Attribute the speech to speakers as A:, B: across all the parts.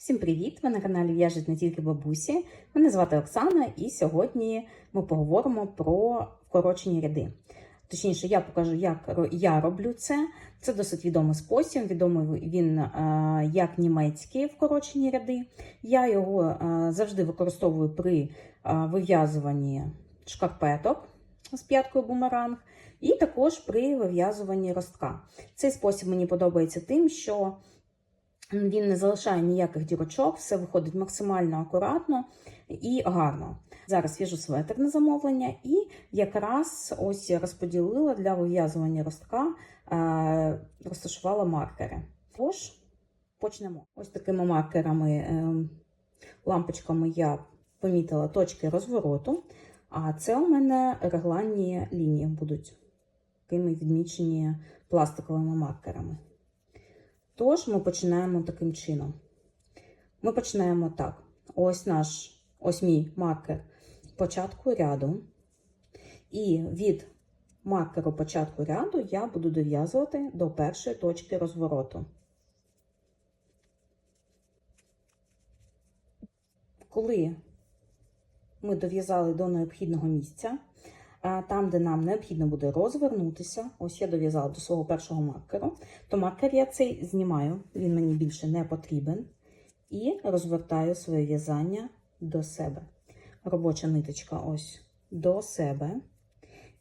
A: Всім привіт! Ви на каналі В'яжуть не тільки бабусі. Мене звати Оксана, і сьогодні ми поговоримо про вкорочені ряди. Точніше, я покажу, як я роблю це. Це досить відомий спосіб. Відомий він е, як німецькі вкорочені ряди. Я його е, завжди використовую при е, вив'язуванні шкарпеток з п'яткою бумеранг, і також при вив'язуванні ростка. Цей спосіб мені подобається тим, що він не залишає ніяких дірочок, все виходить максимально акуратно і гарно. Зараз в'яжу светр на замовлення, і якраз ось я розподілила для вив'язування ростка, е, розташувала маркери. Тож, почнемо. Ось такими маркерами, е, лампочками я помітила точки розвороту, а це у мене регланні лінії будуть такими відмічені пластиковими маркерами. Тож ми починаємо таким чином. Ми починаємо так. Ось наш ось мій маркер початку ряду. І від маркеру початку ряду я буду дов'язувати до першої точки розвороту. Коли ми дов'язали до необхідного місця, там, де нам необхідно буде розвернутися, ось я дов'язала до свого першого маркеру, то маркер я цей знімаю, він мені більше не потрібен, і розвертаю своє в'язання до себе. Робоча ниточка ось до себе.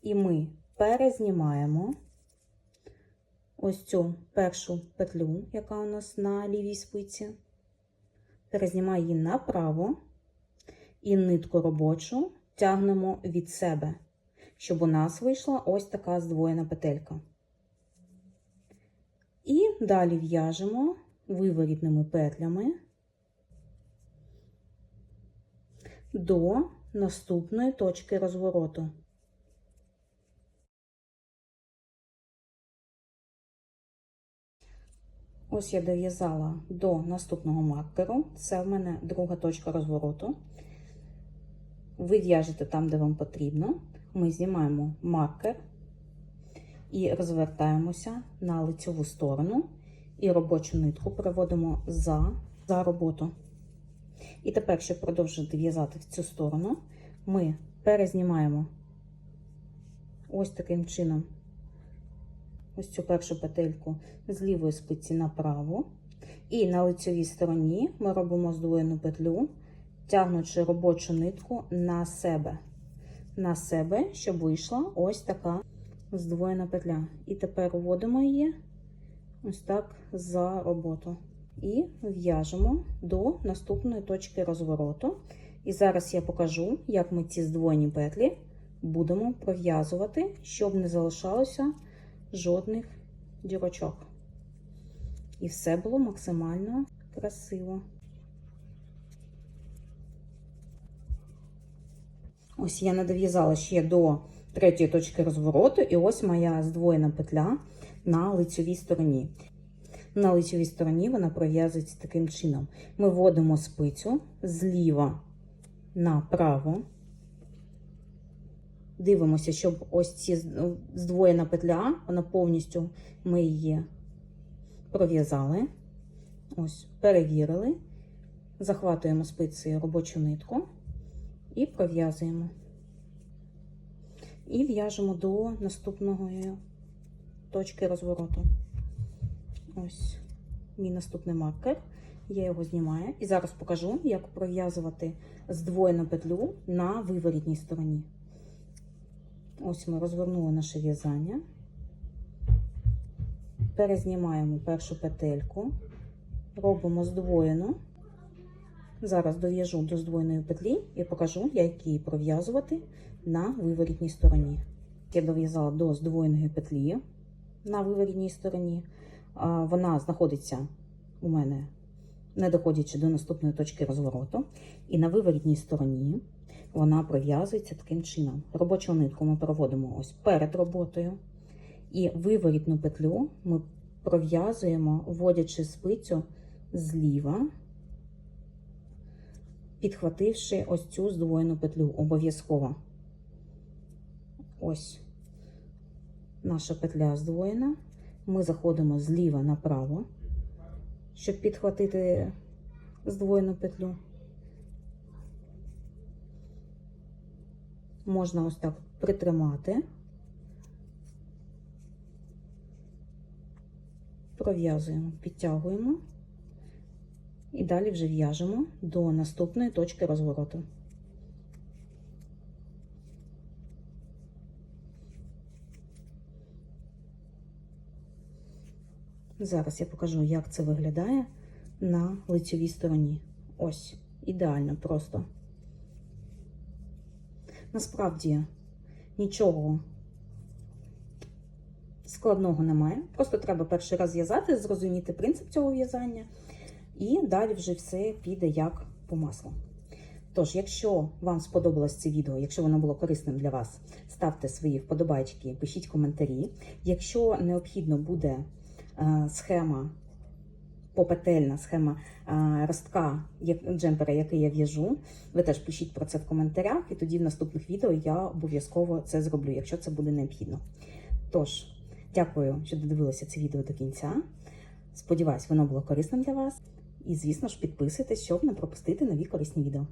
A: І ми перезнімаємо ось цю першу петлю, яка у нас на лівій спиці. Перезнімаю її направо і нитку робочу тягнемо від себе щоб у нас вийшла ось така здвоєна петелька. І далі в'яжемо виворітними петлями до наступної точки розвороту. Ось я дов'язала до наступного маркеру. Це в мене друга точка розвороту. Ви в'яжете там, де вам потрібно ми знімаємо маркер і розвертаємося на лицьову сторону, і робочу нитку проводимо за, за роботу. І тепер, щоб продовжити в'язати в цю сторону, ми перезнімаємо ось таким чином ось цю першу петельку з лівої спиці направо. І на лицьовій стороні ми робимо здвоєну петлю, тягнучи робочу нитку на себе на себе, щоб вийшла ось така здвоєна петля. І тепер вводимо її ось так за роботу. І в'яжемо до наступної точки розвороту. І зараз я покажу, як ми ці здвоєні петлі будемо пров'язувати, щоб не залишалося жодних дірочок. І все було максимально красиво. Ось я не дов'язала ще до третьої точки розвороту, і ось моя здвоєна петля на лицьовій стороні. На лицьовій стороні вона пров'язується таким чином. Ми вводимо спицю зліва направо. Дивимося, щоб ось ці здвоєна петля, вона повністю ми її пров'язали. Ось, перевірили. Захватуємо спицею робочу нитку і пров'язуємо. І в'яжемо до наступної точки розвороту. Ось мій наступний маркер. Я його знімаю. І зараз покажу, як пров'язувати здвоєну петлю на виворітній стороні. Ось ми розвернули наше в'язання. Перезнімаємо першу петельку, робимо здвоєну. Зараз дов'яжу до здвоєної петлі і покажу, як її пров'язувати на виворітній стороні. Я дов'язала до здвоєної петлі на виворітній стороні. Вона знаходиться у мене, не доходячи до наступної точки розвороту. І на виворітній стороні вона пров'язується таким чином. Робочу нитку ми проводимо ось перед роботою. І виворітну петлю ми пров'язуємо, вводячи спицю зліва підхвативши ось цю здвоєну петлю обов'язково. Ось наша петля здвоєна. Ми заходимо зліва направо, щоб підхватити здвоєну петлю. Можна ось так притримати, пров'язуємо, підтягуємо і далі вже в'яжемо до наступної точки розвороту. Зараз я покажу, як це виглядає на лицевій стороні. Ось, ідеально просто. Насправді нічого складного немає. Просто треба перший раз в'язати, зрозуміти принцип цього в'язання, і далі вже все піде як по маслу. Тож, якщо вам сподобалось це відео, якщо воно було корисним для вас, ставте свої вподобайки, пишіть коментарі. Якщо необхідно буде е, схема, попетельна схема е, ростка джемпера, який я в'яжу, ви теж пишіть про це в коментарях, і тоді в наступних відео я обов'язково це зроблю, якщо це буде необхідно. Тож, дякую, що додивилися це відео до кінця. Сподіваюсь, воно було корисним для вас. І, звісно ж, підписуйтесь, щоб не пропустити нові корисні відео.